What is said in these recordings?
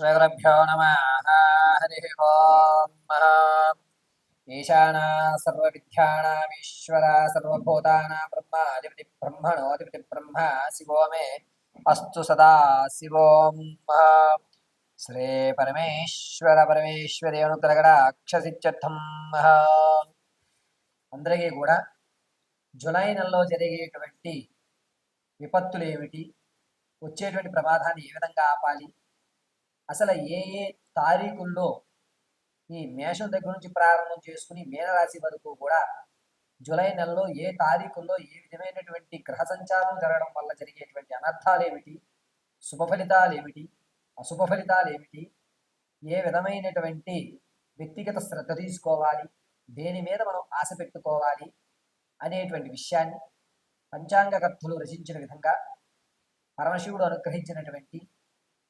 శ్రీగురుభ్యో నమ హరి ఓం ఈశానా సర్వవిద్యానామీశ్వర సర్వభూతానాం బ్రహ్మాధిపతి బ్రహ్మణోధిపతి బ్రహ్మ శివో మే అస్తు సదా శివోం శ్రీ పరమేశ్వర పరమేశ్వరి అనుగ్రగడ అక్షసిత్యర్థం అందరికీ కూడా జులై నెలలో జరిగేటువంటి విపత్తులు ఏమిటి వచ్చేటువంటి ప్రమాదాన్ని ఏ విధంగా ఆపాలి అసలు ఏ ఏ తారీఖుల్లో ఈ మేషం దగ్గర నుంచి ప్రారంభం చేసుకుని మీనరాశి వరకు కూడా జూలై నెలలో ఏ తారీఖుల్లో ఏ విధమైనటువంటి గ్రహ సంచారం జరగడం వల్ల జరిగేటువంటి అనర్థాలు ఏమిటి? శుభ ఫలితాలు ఏమిటి? అశుభ ఫలితాలు ఏమిటి? ఏ విధమైనటువంటి వ్యక్తిగత శ్రద్ధ తీసుకోవాలి? దేని మీద మనం ఆశ పెట్టుకోవాలి? అనేటువంటి విషయాన్ని పంచాంగకర్తలు రచించిన విధంగా పరమశివుడు అనుగ్రహించినటువంటి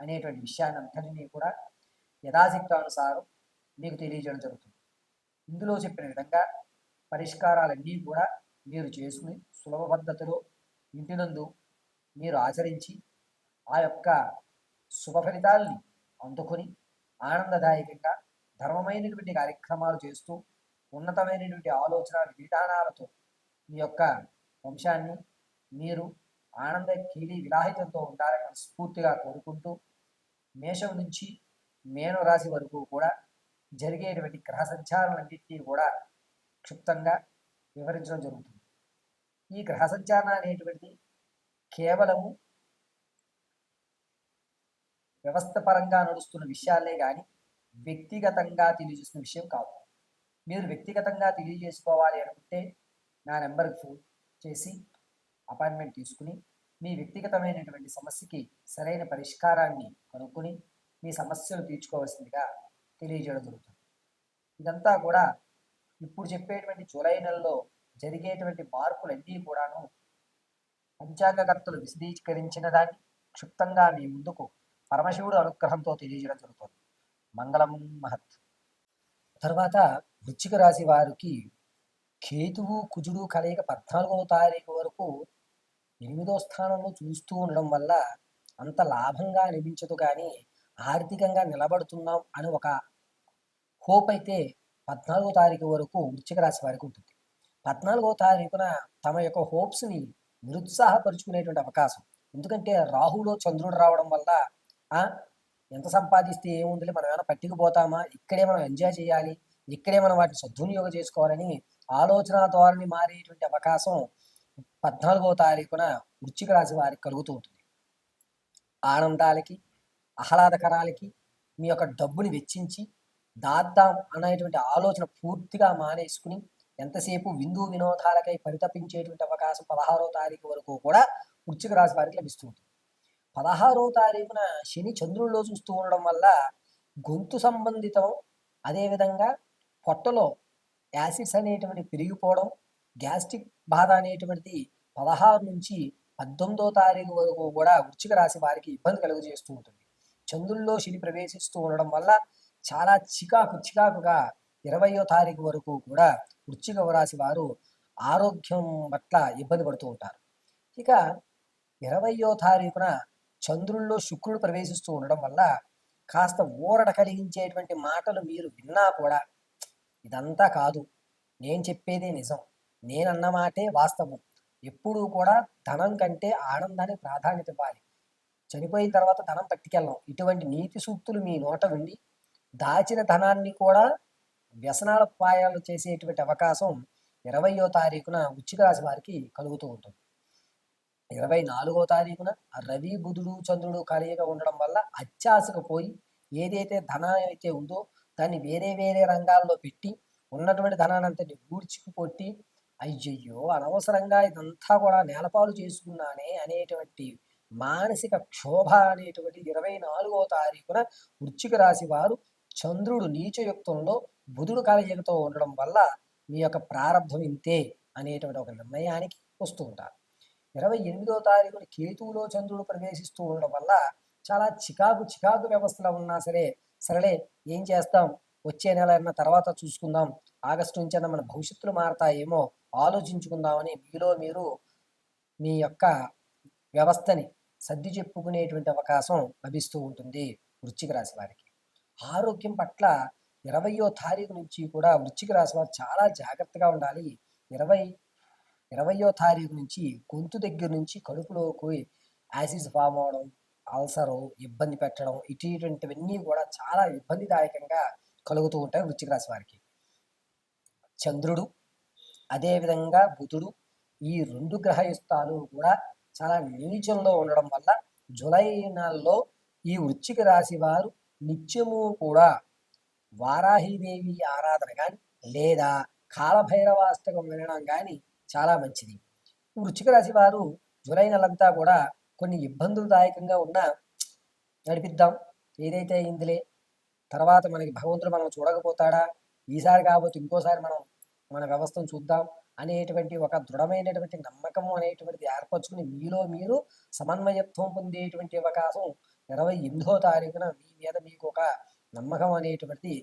అనేటువంటి విషయాన్నంతటినీ కూడా యథాశక్తానుసారం మీకు తెలియజేయడం జరుగుతుంది. ఇందులో చెప్పిన విధంగా పరిష్కారాలన్నీ కూడా మీరు చేసుకుని సులభ పద్ధతిలో ఇంటినందు మీరు ఆచరించి ఆ యొక్క శుభ ఫలితాల్ని అందుకొని ఆనందదాయకంగా ధర్మమైనటువంటి కార్యక్రమాలు చేస్తూ ఉన్నతమైనటువంటి ఆలోచన విధానాలతో మీ యొక్క వంశాన్ని మీరు ఆనంద కీలి విలాహితంతో ఉండాలని స్ఫూర్తిగా కోరుకుంటూ మేషం నుంచి మేను రాశి వరకు కూడా జరిగేటువంటి గ్రహ సంచారాలన్నింటినీ కూడా క్షుప్తంగా వివరించడం జరుగుతుంది. ఈ గ్రహ సంచారణ అనేటువంటిది కేవలము వ్యవస్థ పరంగా నడుస్తున్న విషయాలే కానీ వ్యక్తిగతంగా తెలియజేస్తున్న విషయం కాదు. మీరు వ్యక్తిగతంగా తెలియజేసుకోవాలి అనుకుంటే నా నెంబర్కి ఫోన్ చేసి అపాయింట్మెంట్ తీసుకుని మీ వ్యక్తిగతమైనటువంటి సమస్యకి సరైన పరిష్కారాన్ని కనుక్కొని మీ సమస్యలు తీర్చుకోవాల్సిందిగా తెలియజేయడం జరుగుతుంది. ఇదంతా కూడా ఇప్పుడు చెప్పేటువంటి జూలై నెలలో జరిగేటువంటి మార్పులన్నీ కూడాను పంచాంగకర్తలు విశదీకరించిన దాన్ని క్షుప్తంగా మీ ముందుకు పరమశివుడు అనుగ్రహంతో తెలియజేయడం జరుగుతుంది. మంగళం మహత్. తర్వాత వృచ్చిక రాశి వారికి కేతువు కుజుడు కలయిక పద్నాలుగవ తారీఖు వరకు ఎనిమిదో స్థానంలో చూస్తూ ఉండడం వల్ల అంత లాభంగా అనిపించదు కానీ ఆర్థికంగా నిలబడుతున్నాం అని ఒక హోప్ అయితే పద్నాలుగో తారీఖు వరకు వృశ్చిక రాశి వారికి ఉంటుంది. పద్నాలుగో తారీఖున తమ యొక్క హోప్స్ని నిరుత్సాహపరుచుకునేటువంటి అవకాశం. ఎందుకంటే రాహులో చంద్రుడు రావడం వల్ల ఎంత సంపాదిస్తే ఏముంది మనం ఏమైనా పట్టుకుపోతామా ఇక్కడే మనం ఎంజాయ్ చేయాలి ఇక్కడే మనం వాటిని సద్వినియోగం చేసుకోవాలని ఆలోచన ధోరణి మారేటువంటి అవకాశం పద్నాలుగవ తారీఖున వృశ్చిక రాశి వారికి కలుగుతూ ఉంటుంది. ఆనందాలకి ఆహ్లాదకరాలకి మీ యొక్క డబ్బుని వెచ్చించి దాద్దాం అనేటువంటి ఆలోచన పూర్తిగా మానేసుకుని ఎంతసేపు విందు వినోదాలకై పరితపించేటువంటి అవకాశం పదహారో తారీఖు వరకు కూడా వృశ్చిక రాశి వారికి లభిస్తుంది పదహారో తారీఖున శని చంద్రుల్లో చూస్తూ ఉండడం వల్ల గొంతు సంబంధితం అదేవిధంగా పొట్టలో యాసిడ్స్ అనేటువంటి పెరిగిపోవడం గ్యాస్ట్రిక్ బాధ అనేటువంటిది పదహారు నుంచి పద్దెనిమిదో తారీఖు వరకు కూడా వృచ్చిక రాశి వారికి ఇబ్బంది కలుగజేస్తూ ఉంటుంది. చంద్రుల్లో శని ప్రవేశిస్తూ ఉండడం వల్ల చాలా చికాకు చికాకుగా ఇరవయో తారీఖు వరకు కూడా వృచ్చిక రాశి వారు ఆరోగ్యం పట్ల ఇబ్బంది పడుతూ ఉంటారు. ఇక ఇరవయో తారీఖున చంద్రుల్లో శుక్రుడు ప్రవేశిస్తూ ఉండడం వల్ల కాస్త ఊరట కలిగించేటువంటి మాటలు మీరు విన్నా కూడా ఇదంతా కాదు. నేను చెప్పేదే నిజం. నేనన్న మాటే వాస్తవం. ఎప్పుడూ కూడా ధనం కంటే ఆనందానికి ప్రాధాన్యత ఇవ్వాలి. చనిపోయిన తర్వాత ధనం పట్టుకెళ్ళం ఇటువంటి నీతి సూక్తులు మీ నోట ఉండి దాచిన ధనాన్ని కూడా వ్యసనాల పాయాలు చేసేటువంటి అవకాశం ఇరవయో తారీఖున ఉచ్చిక రాశి వారికి కలుగుతూ ఉంటుంది. ఇరవై నాలుగో తారీఖున రవి బుధుడు చంద్రుడు కలియగా ఉండడం వల్ల అత్యాశకు పోయి ఏదైతే ధనం అయితే ఉందో దాన్ని వేరే వేరే రంగాల్లో పెట్టి ఉన్నటువంటి ధనాన్ని అంతటి గూడ్చికి కొట్టి అయ్యయ్యో! అనవసరంగా ఇదంతా కూడా నేలపాలు చేసుకున్నానే అనేటువంటి మానసిక క్షోభ అనేటువంటి ఇరవై నాలుగో తారీఖున వృచ్చిక రాశి వారు చంద్రుడు నీచయుక్తంలో బుధుడు కలయికతో ఉండడం వల్ల మీ యొక్క ప్రారంభం ఇంతే అనేటువంటి ఒక నిర్ణయానికి వస్తూ ఉంటారు. ఇరవై ఎనిమిదో తారీఖున కేతువులో చంద్రుడు ప్రవేశిస్తూ ఉండడం వల్ల చాలా చికాకు చికాకు వ్యవస్థలో ఉన్నా సరే సరేలే ఏం చేస్తాం? వచ్చే నెల అన్న తర్వాత చూసుకుందాం ఆగస్టు నుంచి అన్న మన భవిష్యత్తులు మారతాయేమో ఆలోచించుకుందామని మీలో మీరు మీ యొక్క వ్యవస్థని సర్ది చెప్పుకునేటువంటి అవకాశం లభిస్తూ ఉంటుంది వృశ్చిక రాశి వారికి. ఆరోగ్యం పట్ల ఇరవయో తారీఖు నుంచి కూడా వృశ్చిక రాశి వారు చాలా జాగ్రత్తగా ఉండాలి. ఇరవై ఇరవయో తారీఖు నుంచి గొంతు దగ్గర నుంచి కడుపులోకి యాసిడ్స్ ఫామ్ అవడం అల్సరు ఇబ్బంది పెట్టడం ఇటువంటివన్నీ కూడా చాలా ఇబ్బందిదాయకంగా కలుగుతూ ఉంటాయి వృశ్చిక రాశి వారికి. చంద్రుడు అదేవిధంగా బుధుడు ఈ రెండు గ్రహయుస్తాలు కూడా చాలా నీచంలో ఉండడం వల్ల జులై నెలలో ఈ వృశ్చిక రాశి వారు నిత్యము కూడా వారాహిదేవి ఆరాధన కానీ లేదా కాలభైరవాస్తకం వినడం కానీ చాలా మంచిది. వృశ్చిక రాశి వారు జూలై నెలంతా కూడా కొన్ని ఇబ్బందులదాయకంగా ఉన్న నడిపిద్దాం. ఏదైతే అయిందిలే తర్వాత మనకి భగవంతుడు మనం చూడకపోతాడా? ఈసారి కాకపోతే ఇంకోసారి మనం మన వ్యవస్థను చూద్దాం అనేటువంటి ఒక దృఢమైనటువంటి నమ్మకం అనేటువంటిది ఏర్పరచుకుని మీలో మీరు సమన్వయత్వం పొందేటువంటి అవకాశం ఇరవై ఎనిమిదో తారీఖున మీ మీద మీకు ఒక నమ్మకం అనేటువంటిది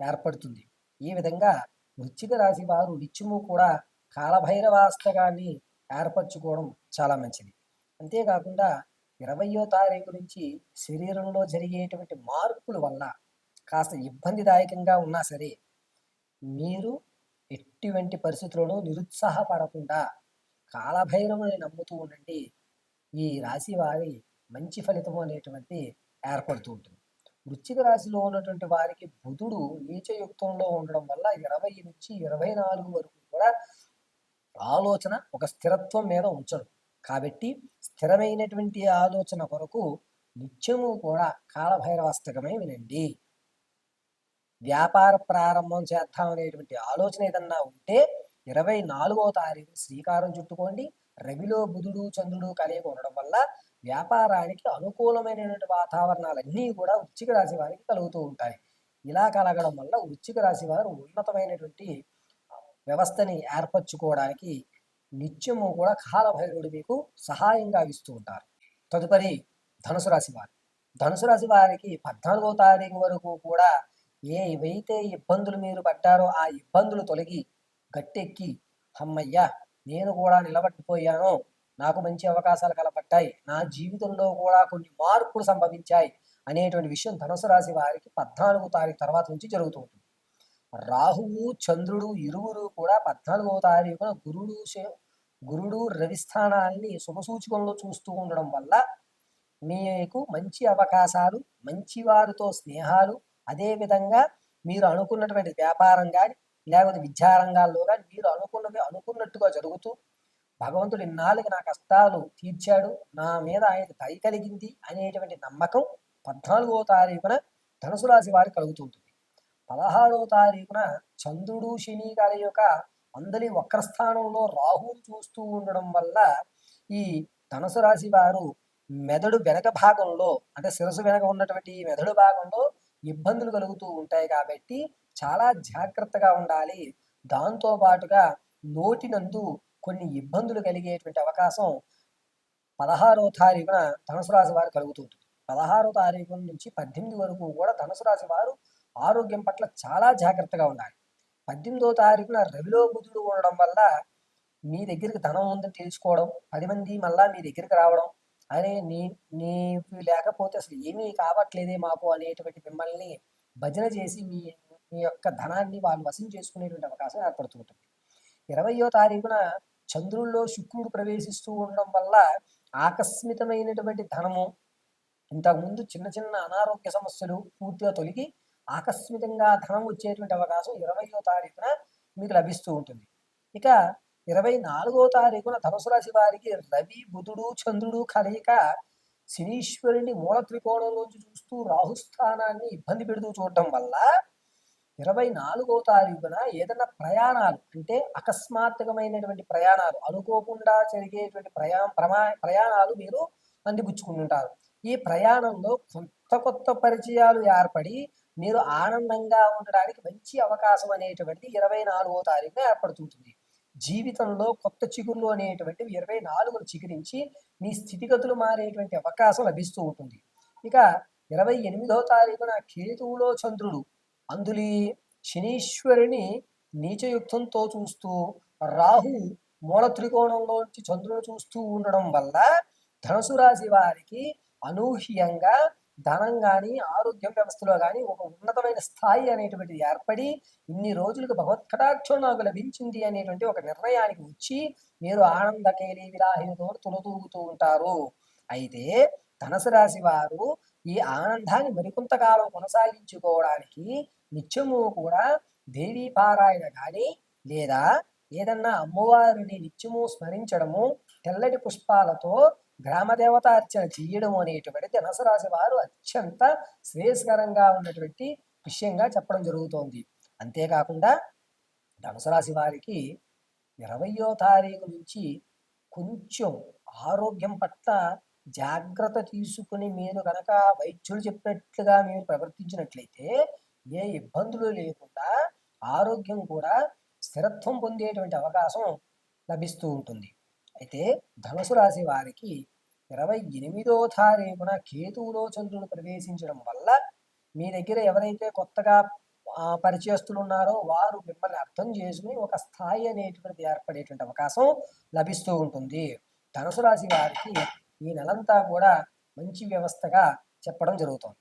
ఏర్పడుతుంది. ఈ విధంగా వృచ్చిక రాశి వారు నిత్యము కూడా కాలభైరవాస్తకాన్ని ఏర్పరచుకోవడం చాలా మంచిది. అంతేకాకుండా ఇరవయో తారీఖు నుంచి శరీరంలో జరిగేటువంటి మార్పుల వల్ల కాస్త ఇబ్బందిదాయకంగా ఉన్నా సరే మీరు ఎటువంటి పరిస్థితుల్లోనూ నిరుత్సాహపడకుండా కాలభైరవుని నమ్ముతూ ఉండండి. ఈ రాశి వారి మంచి ఫలితం అనేటువంటి ఏర్పడుతూ ఉంటుంది. వృశ్చిక రాశిలో ఉన్నటువంటి వారికి బుధుడు నీచయుక్తంలో ఉండడం వల్ల ఇరవై నుంచి ఇరవై నాలుగు వరకు కూడా ఆలోచన ఒక స్థిరత్వం మీద ఉంచడు. కాబట్టి స్థిరమైనటువంటి ఆలోచన కొరకు నిత్యము కూడా కాలభైరవాస్తకమే వినండి. వ్యాపార ప్రారంభం చేద్దాం అనేటువంటి ఆలోచన ఏదన్నా ఉంటే ఇరవై నాలుగవ తారీఖు శ్రీకారం చుట్టుకోండి. రవిలో బుధుడు చంద్రుడు కలిగి ఉండడం వల్ల వ్యాపారానికి అనుకూలమైనటువంటి వాతావరణాలన్నీ కూడా వృచ్చిక రాశి వారికి కలుగుతూ ఉంటాయి. ఇలా కలగడం వల్ల వృచ్చిక రాశి వారు ఉన్నతమైనటువంటి వ్యవస్థని ఏర్పరచుకోవడానికి నిత్యము కూడా కాలభైరుడు మీకు సహాయంగా ఇస్తూ ఉంటారు. తదుపరి ధనుసు రాశి వారు. ధనుసు రాశి వారికి పద్నాలుగో తారీఖు వరకు కూడా ఏవైతే ఇబ్బందులు మీరు పడ్డారో ఆ ఇబ్బందులు తొలగి గట్టెక్కి అమ్మయ్యా నేను కూడా నిలబడిపోయాను. నాకు మంచి అవకాశాలు కలపట్టాయి నా జీవితంలో కూడా కొన్ని మార్పులు సంభవించాయి. అనేటువంటి విషయం ధనుసు రాశి వారికి పద్నాలుగో తారీఖు తర్వాత నుంచి జరుగుతూ ఉంటుంది. రాహువు చంద్రుడు ఇరువురు కూడా పద్నాలుగవ తారీఖున గురుడు గురుడు రవిస్థానాన్ని శుభసూచకంలో చూస్తూ ఉండడం వల్ల మీకు మంచి అవకాశాలు మంచి వారితో స్నేహాలు అదే విధంగా మీరు అనుకున్నటువంటి వ్యాపారం కానీ లేకపోతే విద్యారంగాల్లో కానీ మీరు అనుకున్నవి అనుకున్నట్టుగా జరుగుతూ భగవంతుడు ఇన్నాళ్ళకి నా కష్టాలు తీర్చాడు నా మీద ఆయన దయ కలిగింది అనేటువంటి నమ్మకం పద్నాలుగో తారీఖున ధనుసు రాశి వారికి కలుగుతుంటుంది పదహారవ తారీఖున చంద్రుడు శని గారి యొక్క అందరి వక్రస్థానంలో రాహువు చూస్తూ ఉండడం వల్ల ఈ ధనుసు రాశి వారు మెదడు వెనక భాగంలో అంటే శిరసు వెనక ఉన్నటువంటి ఈ మెదడు భాగంలో ఇబ్బందులు కలుగుతూ ఉంటాయి కాబట్టి చాలా జాగ్రత్తగా ఉండాలి. దాంతో పాటుగా నోటినందు కొన్ని ఇబ్బందులు కలిగేటువంటి అవకాశం పదహారవ తారీఖున ధనుసు రాశి వారు కలుగుతుంది పదహారో తారీఖు నుంచి పద్దెనిమిది వరకు కూడా ధనుసు రాశి వారు ఆరోగ్యం పట్ల చాలా జాగ్రత్తగా ఉండాలి. పద్దెనిమిదో తారీఖున రవిలో బుధుడు ఉండడం వల్ల మీ దగ్గరికి ధనం ఉందని తెలుసుకోవడం పది మంది మళ్ళా మీ దగ్గరికి రావడం అరే నీ నీకు లేకపోతే అసలు ఏమీ కావట్లేదే మాకు అనేటువంటి మిమ్మల్ని భజన చేసి మీ మీ యొక్క ధనాన్ని వాళ్ళు వశం చేసుకునేటువంటి అవకాశం ఏర్పడుతుంటుంది ఇరవయో తారీఖున చంద్రుల్లో శుక్రుడు ప్రవేశిస్తూ ఉండడం వల్ల ఆకస్మితమైనటువంటి ధనము ఇంతకుముందు చిన్న చిన్న అనారోగ్య సమస్యలు పూర్తిగా తొలగి ఆకస్మికంగా ధనం వచ్చేటువంటి అవకాశం ఇరవయో తారీఖున మీకు లభిస్తూ ఉంటుంది. ఇక ఇరవై నాలుగో తారీఖున ధనుసు రాశి వారికి రవి బుధుడు చంద్రుడు కలయిక శనీశ్వరుని మూల త్రికోణంలోంచి చూస్తూ రాహుస్థానాన్ని ఇబ్బంది పెడుతూ చూడటం వల్ల ఇరవై నాలుగో తారీఖున ఏదైనా ప్రయాణాలు అంటే అకస్మాత్తుకమైనటువంటి ప్రయాణాలు అనుకోకుండా జరిగేటువంటి ప్రయా ప్రమా ప్రయాణాలు మీరు అందిపుచ్చుకుంటుంటారు. ఈ ప్రయాణంలో కొత్త కొత్త పరిచయాలు ఏర్పడి మీరు ఆనందంగా ఉండడానికి మంచి అవకాశం అనేటువంటిది ఇరవై నాలుగో తారీఖున ఏర్పడుతుంటుంది. జీవితంలో కొత్త చిగుర్లు అనేటువంటివి ఇరవై నాలుగును చిగురించి మీ స్థితిగతులు మారేటువంటి అవకాశం లభిస్తూ ఉంటుంది. ఇక ఇరవై ఎనిమిదో తారీఖున కేతువులో చంద్రుడు. అందులి శనీశ్వరుని నీచయుక్తంతో చూస్తూ రాహు మూల త్రికోణంలోంచి చంద్రుడు చూస్తూ ఉండడం వల్ల ధనుసు రాశి వారికి అనూహ్యంగా ధనం కానీ ఆరోగ్యం వ్యవస్థలో కానీ ఒక ఉన్నతమైన స్థాయి అనేటువంటిది ఏర్పడి ఇన్ని రోజులకు భగవత్ కటాక్షం నాకు లభించింది అనేటువంటి ఒక నిర్ణయానికి వచ్చి మీరు ఆనందకేలి విరాహితో తులతూగుతూ ఉంటారు. అయితే ధనసు రాశి వారు ఈ ఆనందాన్ని మరికొంతకాలం కొనసాగించుకోవడానికి నిత్యము కూడా దేవీ పారాయణ కానీ లేదా ఏదన్నా అమ్మవారిని నిత్యము స్మరించడము తెల్లటి పుష్పాలతో గ్రామదేవత అర్చన చేయడం అనేటువంటి ధనసరాశి వారు అత్యంత శ్రేయస్కరంగా ఉన్నటువంటి విషయంగా చెప్పడం జరుగుతోంది. అంతేకాకుండా ధనసురాశి వారికి ఇరవయో తారీఖు నుంచి కొంచెం ఆరోగ్యం పట్ల జాగ్రత్త తీసుకుని మీరు కనుక వైద్యులు చెప్పినట్లుగా మీరు ప్రవర్తించినట్లయితే ఏ ఇబ్బందులు లేకుండా ఆరోగ్యం కూడా స్థిరత్వం పొందేటువంటి అవకాశం లభిస్తూ ఉంటుంది. అయితే ధనుసు రాశి వారికి ఇరవై ఎనిమిదో తారీఖున కేతువులో చంద్రుడు ప్రవేశించడం వల్ల మీ దగ్గర ఎవరైతే కొత్తగా పరిచయస్తులు ఉన్నారో వారు మిమ్మల్ని అర్థం చేసుకుని ఒక స్థాయి అనేటువంటిది ఏర్పడేటువంటి అవకాశం లభిస్తూ ఉంటుంది. ధనుసు రాశి వారికి ఈ నెలంతా కూడా మంచి వ్యవస్థగా చెప్పడం జరుగుతుంది.